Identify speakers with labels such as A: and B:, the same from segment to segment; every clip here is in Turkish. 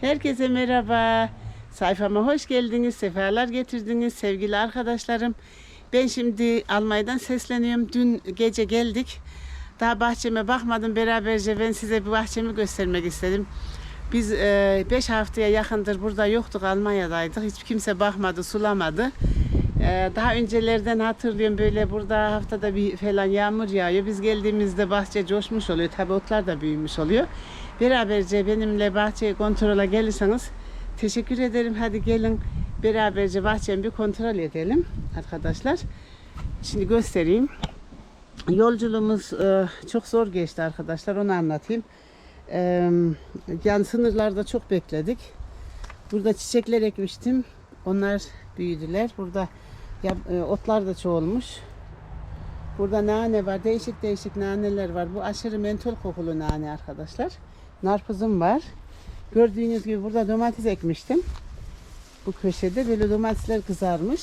A: Herkese merhaba. Sayfama hoş geldiniz, sefalar getirdiniz sevgili arkadaşlarım. Ben şimdi Almanya'dan sesleniyorum. Dün gece geldik. Daha bahçeme bakmadım. Beraberce ben size bir bahçemi göstermek istedim. Biz 5 haftaya yakındır burada yoktuk, Almanya'daydık. Hiç kimse bakmadı, sulamadı. E, daha öncelerden hatırlıyorum böyle burada haftada bir falan yağmur yağıyor. Biz geldiğimizde bahçe coşmuş oluyor. Tabi otlar da büyümüş oluyor. Beraberce benimle bahçeyi kontrole gelirseniz teşekkür ederim. Hadi gelin beraberce bahçemi bir kontrol edelim arkadaşlar. Şimdi göstereyim. Yolculuğumuz e, çok zor geçti arkadaşlar. Onu anlatayım. E, yani sınırlarda çok bekledik. Burada çiçekler ekmiştim. Onlar büyüdüler. Burada ya, e, otlar da çoğulmuş. Burada nane var. Değişik değişik naneler var. Bu aşırı mentol kokulu nane arkadaşlar. Narpuzum var. Gördüğünüz gibi burada domates ekmiştim. Bu köşede böyle domatesler kızarmış.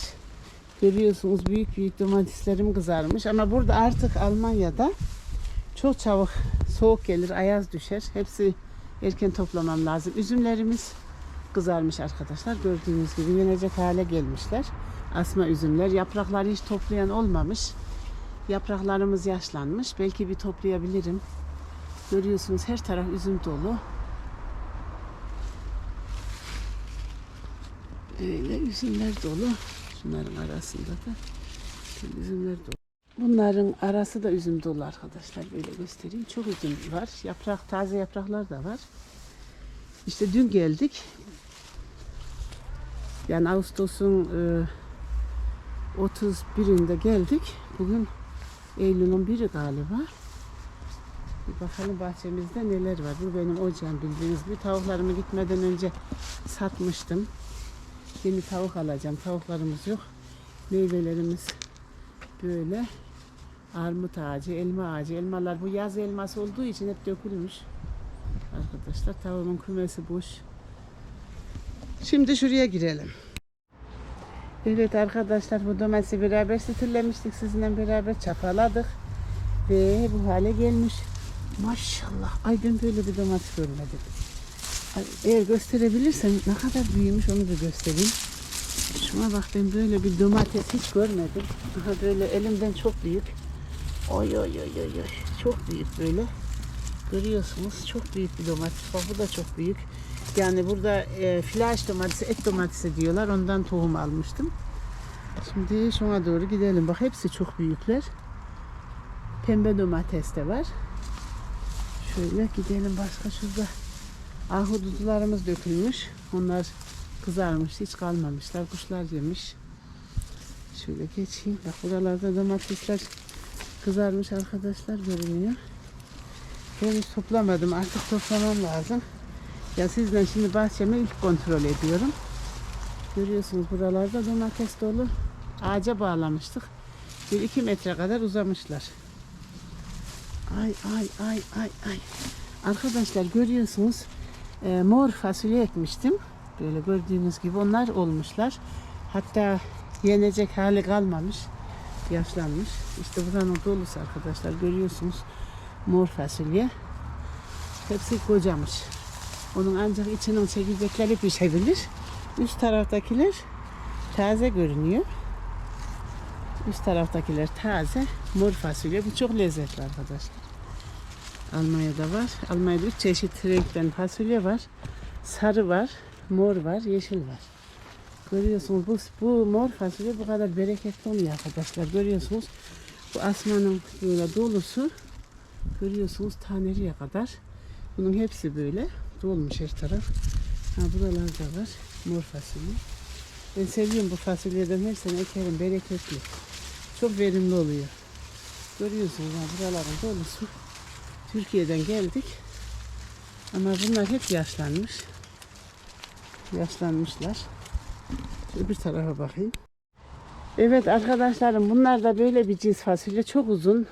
A: Görüyorsunuz büyük büyük domateslerim kızarmış. Ama burada artık Almanya'da çok çabuk soğuk gelir, ayaz düşer. Hepsi erken toplamam lazım. Üzümlerimiz kızarmış arkadaşlar. Gördüğünüz gibi yenecek hale gelmişler. Asma üzümler. Yaprakları hiç toplayan olmamış. Yapraklarımız yaşlanmış. Belki bir toplayabilirim. Görüyorsunuz her taraf üzüm dolu. Böyle üzümler dolu. Şunların arasında da üzümler dolu. Bunların arası da üzüm dolu arkadaşlar. Böyle göstereyim. Çok üzüm var. Yaprak, taze yapraklar da var. İşte dün geldik. Yani Ağustos'un e, 31'inde geldik. Bugün Eylül'ün biri galiba. Bir bakalım bahçemizde neler var. Bu benim ocağım bildiğiniz gibi. Tavuklarımı gitmeden önce satmıştım. Yeni tavuk alacağım. Tavuklarımız yok. Meyvelerimiz böyle. Armut ağacı, elma ağacı. Elmalar bu yaz elması olduğu için hep dökülmüş. Arkadaşlar tavuğumun kümesi boş. Şimdi şuraya girelim. Evet arkadaşlar bu domatesi beraber stillemiştik sizinle beraber çapaladık. Ve bu hale gelmiş. Maşallah. Ay ben böyle bir domates görmedim. Eğer gösterebilirsem ne kadar büyümüş onu da göstereyim. Şuna bak ben böyle bir domates hiç görmedim. Aha böyle elimden çok büyük. Oy oy oy oy. Çok büyük böyle. Görüyorsunuz çok büyük bir domates. Bak bu da çok büyük. Yani burada e, flash domatesi, et domatesi diyorlar. Ondan tohum almıştım. Şimdi şuna doğru gidelim. Bak hepsi çok büyükler. Pembe domates de var. Şöyle gidelim başka şurada. Ahududularımız dökülmüş. Onlar kızarmış. Hiç kalmamışlar. Kuşlar yemiş. Şöyle geçeyim. Bak buralarda domatesler kızarmış arkadaşlar görünüyor. Henüz toplamadım. Artık toplamam lazım. Ya sizden şimdi bahçemi ilk kontrol ediyorum. Görüyorsunuz buralarda domates dolu. Ağaca bağlamıştık. Bir iki metre kadar uzamışlar. Ay ay ay ay ay. Arkadaşlar görüyorsunuz e, mor fasulye ekmiştim. Böyle gördüğünüz gibi onlar olmuşlar. Hatta yenecek hali kalmamış. Yaşlanmış. İşte buranın dolusu arkadaşlar görüyorsunuz. Mor fasulye. Hepsi kocamış. Onun ancak içinin çekirdekleri pişebilir. Üst taraftakiler taze görünüyor. Üst taraftakiler taze. Mor fasulye. Bu çok lezzetli arkadaşlar. Almanya'da var. Almanya'da üç çeşit renkten fasulye var. Sarı var, mor var, yeşil var. Görüyorsunuz bu, bu mor fasulye bu kadar bereketli oluyor arkadaşlar. Görüyorsunuz bu asmanın böyle dolusu görüyorsunuz taneriye kadar. Bunun hepsi böyle dolmuş her taraf. Ha buralarda var mor fasulye. Ben seviyorum bu fasulyeden her sene ekerim bereketli. Çok verimli oluyor. Görüyorsunuz ha buraların dolusu. Türkiye'den geldik. Ama bunlar hep yaşlanmış. Yaşlanmışlar. Şöyle bir tarafa bakayım. Evet arkadaşlarım bunlar da böyle bir cins fasulye. Çok uzun.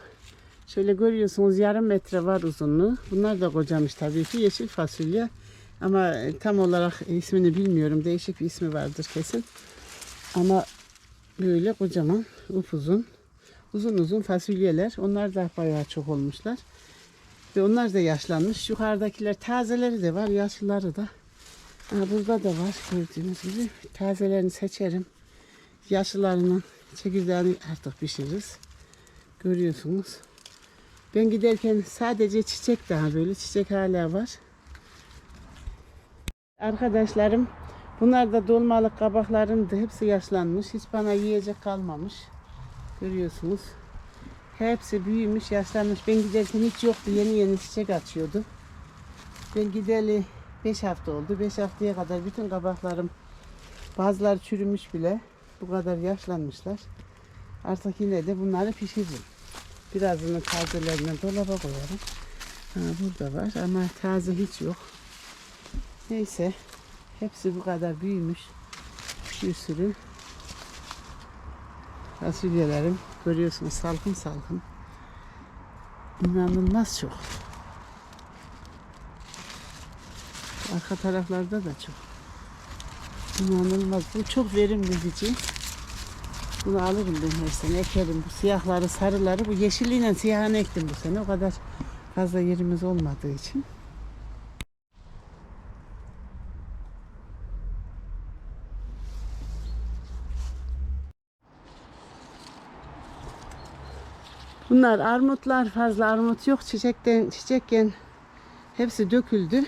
A: Şöyle görüyorsunuz yarım metre var uzunluğu. Bunlar da kocamış tabii ki yeşil fasulye. Ama tam olarak ismini bilmiyorum. Değişik bir ismi vardır kesin. Ama böyle kocaman, upuzun, uzun uzun fasulyeler. Onlar da bayağı çok olmuşlar. Ve onlar da yaşlanmış. Yukarıdakiler tazeleri de var, yaşlıları da. Ha, burada da var gördüğünüz gibi. Tazelerini seçerim. Yaşlılarının çekirdeğini artık pişiririz. Görüyorsunuz. Ben giderken sadece çiçek daha böyle çiçek hala var. Arkadaşlarım bunlar da dolmalık kabaklarımdı. Hepsi yaşlanmış. Hiç bana yiyecek kalmamış. Görüyorsunuz. Hepsi büyümüş, yaşlanmış. Ben giderken hiç yoktu. Yeni yeni çiçek açıyordu. Ben gideli 5 hafta oldu. 5 haftaya kadar bütün kabaklarım bazıları çürümüş bile. Bu kadar yaşlanmışlar. Artık yine de bunları pişiririm. Birazını tazelerinden dolaba koyarım. Ha, burada var ama taze hiç yok. Neyse. Hepsi bu kadar büyümüş. Bir sürü. Fasulyelerim görüyorsunuz salkım salkım. İnanılmaz çok. Arka taraflarda da çok. İnanılmaz. Bu çok verimli bici. Bunu alırım ben her sene. Ekerim. Bu siyahları, sarıları. Bu yeşilliğiyle siyahını ektim bu sene. O kadar fazla yerimiz olmadığı için. Bunlar armutlar fazla armut yok. Çiçekten çiçekken hepsi döküldü.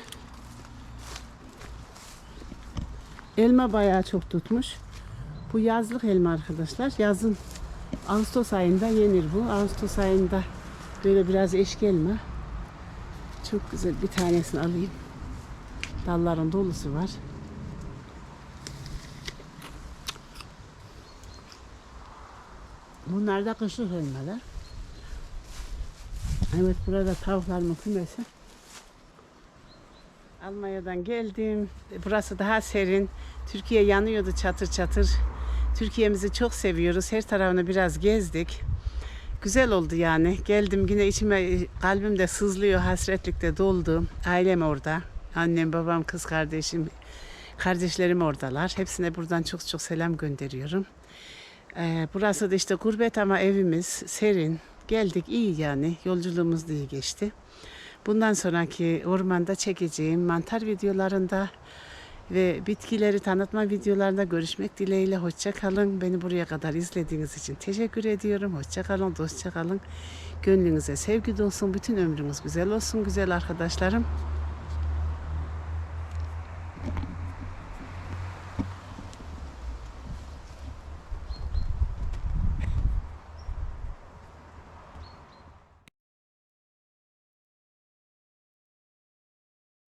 A: Elma bayağı çok tutmuş. Bu yazlık elma arkadaşlar. Yazın Ağustos ayında yenir bu. Ağustos ayında böyle biraz eşki elma. Çok güzel bir tanesini alayım. Dalların dolusu var. Bunlar da kışlık elmalar. Evet burada tavuklarımın kümesi. Almanya'dan geldim. Burası daha serin. Türkiye yanıyordu çatır çatır. Türkiye'mizi çok seviyoruz. Her tarafını biraz gezdik. Güzel oldu yani. Geldim yine içime kalbim de sızlıyor. Hasretlikte doldu. Ailem orada. Annem, babam, kız kardeşim, kardeşlerim oradalar. Hepsine buradan çok çok selam gönderiyorum. Ee, burası da işte gurbet ama evimiz serin. Geldik iyi yani. Yolculuğumuz iyi geçti. Bundan sonraki ormanda çekeceğim mantar videolarında ve bitkileri tanıtma videolarında görüşmek dileğiyle. Hoşça kalın. Beni buraya kadar izlediğiniz için teşekkür ediyorum. Hoşça kalın, dostça kalın. Gönlünüze sevgi dolsun. Bütün ömrünüz güzel olsun güzel arkadaşlarım.